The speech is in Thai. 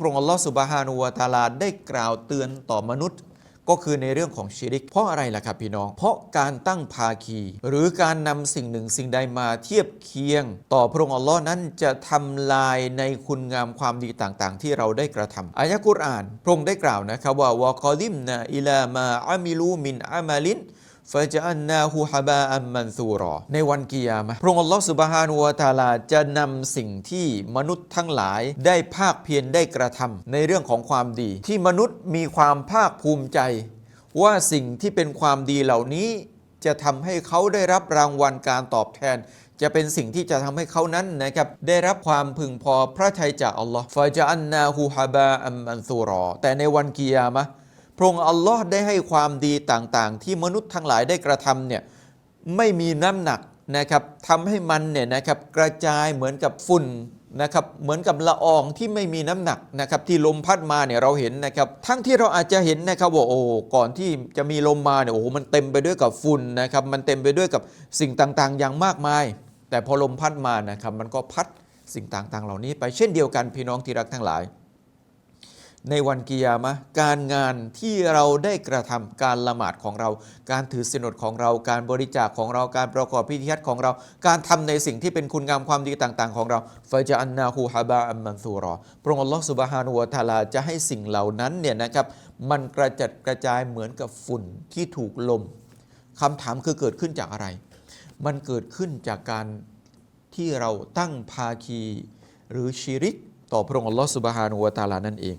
พระองค์อัลลอฮฺสุบฮานุวะตาลาได้กล่าวเตือนต่อมนุษย์ ก็คือในเรื่องของชิริก เพราะอะไรล่ะครับพี่น้อง เพราะการตั้งภาคี หรือการนำสิ่งหนึ่งสิ่งใดมาเทียบเคียง ต่อพระองค์อัลลอฮ์นั้นจะทำลายในคุณงามความดีต่างๆ ที่เราได้กระทำอายะกุรอาน พระองค์ได้กล่าวนะครับว่าวะกอลิมนาอิลามาอามิลูมินอามาลิน ฟะจันนาฮูฮะบาอัมมันซูรอ ในวันกิยามะพระองค์อัลลอฮฺสุบฮานุวะตาลาจะนำสิ่งที่มนุษย์ทั้งหลายได้ภาคเพียรได้กระทำในเรื่องของความดี ที่มนุษย์มีความภาคภูมิใจ ว่าสิ่งที่เป็นความดีเหล่านี้จะทำให้เขาได้รับรางวัลการตอบแทน จะเป็นสิ่งที่จะทำให้เขานั้นนะครับ ได้รับความพึงพอพระทัยจากอัลลอฮ์ฟาจอันนาฮูฮาบาอัมมันซูรอ แต่ในวันกิยามะ พระองค์อัลลอฮ์ได้ให้ความดีต่างๆ ที่มนุษย์ทั้งหลายได้กระทำเนี่ยไม่มีน้ำหนักนะครับทำให้มันเนี่ยนะครับกระจายเหมือนกับฝุ่นนะครับเหมือนกับละอองที่ไม่มีน้ำหนักนะครับที่ลมพัดมาเนี่ยเราเห็นนะครับทั้งที่เราอาจจะเห็นนะครับว่าโอ้ก่อนที่จะมีลมมาเนี่ยโอ้โหมันเต็มไปด้วยกับฝุ่นนะครับมันเต็มไปด้วยกับสิ่งต่างๆ อย่างมากมาย แต่พอลมพัดมานะครับมันก็พัดสิ่งต่างๆ เหล่านี้ไปเช่นเดียวกันพี่น้องที่รักทั้งหลาย ในวันกิยามะการงานที่เราได้กระทำการละหมาดของเรา การถือศีลอดของเรา การบริจาคของเราการประกอบพิธีฮัจของเรา การทำในสิ่งที่เป็นคุณงามความดีต่างๆ ของเราฟาจอันนาฮูฮาบาอัมมันซูรอพระองค์ลอสุบฮานุวะตาลาจะให้สิ่งเหล่านั้นเนี่ยนะครับมันกระจัดกระจายเหมือนกับฝุ่นที่ถูกลมคำถามคือเกิดขึ้นจากอะไร มันเกิดขึ้นจากการที่เราตั้งภาคีหรือชิริก ต่อพระองค์ลอสุบฮานุวะตาลานั่นเอง